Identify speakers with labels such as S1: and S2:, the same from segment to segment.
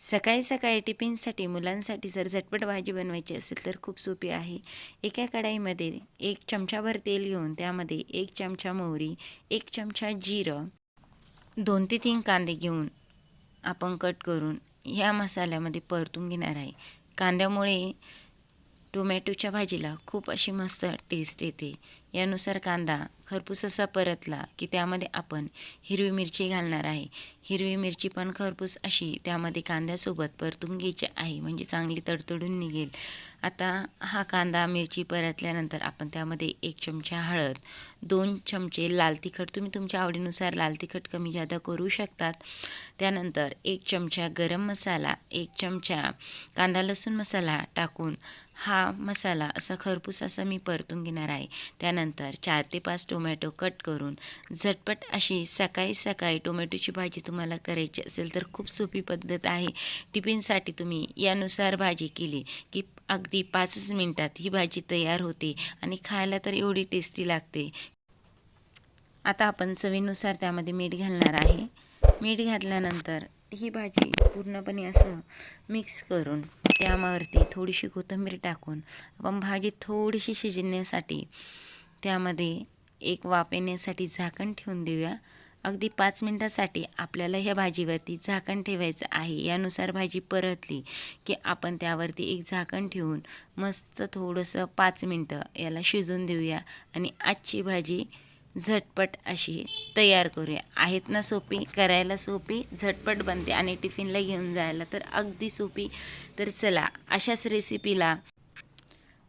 S1: सकाळी सकाळी टिफिनसाठी मुलांसाठी जर झटपट भाजी बनवायची असेल तर खूप सोपी आहे. एका कढाईमध्ये एक चमचाभर तेल घेऊन त्यामध्ये एक चमचा मोहरी एक चमचा जिरं दोन ते तीन कांदे घेऊन आपण कट करून ह्या मसाल्यामध्ये परतून घेणार आहे. कांद्यामुळे टोमॅटोच्या भाजीला खूप अशी मस्त टेस्ट येते. यानुसार कांदा खरपूस असा परतला की त्यामध्ये आपण हिरवी मिरची घालणार आहे. हिरवी मिरची पण खरपूस अशी त्यामध्ये कांद्यासोबत परतून घ्यायची आहे म्हणजे चांगली तडतडून निघेल. आता हा कांदा मिरची परतल्यानंतर आपण त्यामध्ये एक चमचा हळद दोन चमचे लाल तिखट तुम्ही तुमच्या आवडीनुसार लाल तिखट कमी जादा करू शकतात. त्यानंतर एक चमचा गरम मसाला एक चमचा कांदा लसूण मसाला टाकून हा मसाला असा खरपूस असा मी परतून घेणार आहे. त्यानंतर चार ते पाच टोमॅटो कट करून झटपट अशी सकाळी सकाळी टोमॅटोची भाजी तुम्हाला करायची असेल तर खूप सोपी पद्धत आहे. टिफिनसाठी तुम्ही यानुसार भाजी केली की अगदी पाचच मिनटात ही भाजी तयार होते आणि खायला तर एवढी टेस्टी लागते. आता आपण चवीनुसार त्यामध्ये मीठ घालणार आहे. मीठ घातल्यानंतर ही भाजी पूर्णपणे असं मिक्स करून त्यावरती थोडीशी कोथिंबीर टाकून आपण भाजी थोडीशी शिजण्यासाठी त्यामध्ये एक वाफ येण्यासाठी झाकण ठेवून देऊया. अगदी पाच मिनटासाठी आपल्याला ह्या भाजीवरती झाकण ठेवायचं आहे. यानुसार भाजी परतली की आपण त्यावरती एक झाकण ठेवून मस्त थोडंसं पाच मिनटं याला शिजून देऊया आणि आजची भाजी झटपट अशी तयार करूया. आहेत ना सोपी? करायला सोपी झटपट बनते आणि टिफिनला घेऊन जायला तर अगदी सोपी. तर चला अशाच रेसिपीला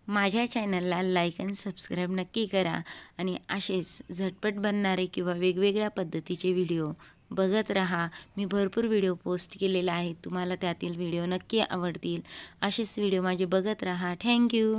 S1: माझ्या चॅनलला लाईक अँड सबस्क्राईब नक्की करा आणि असेच झटपट बनणारे किंवा वेगवेगळ्या पद्धतीचे व्हिडिओ बघत राहा. मी भरपूर व्हिडिओ पोस्ट केलेला आहे तुम्हाला त्यातील व्हिडिओ नक्की आवडतील. असेच व्हिडिओ माझे बघत राहा. थँक्यू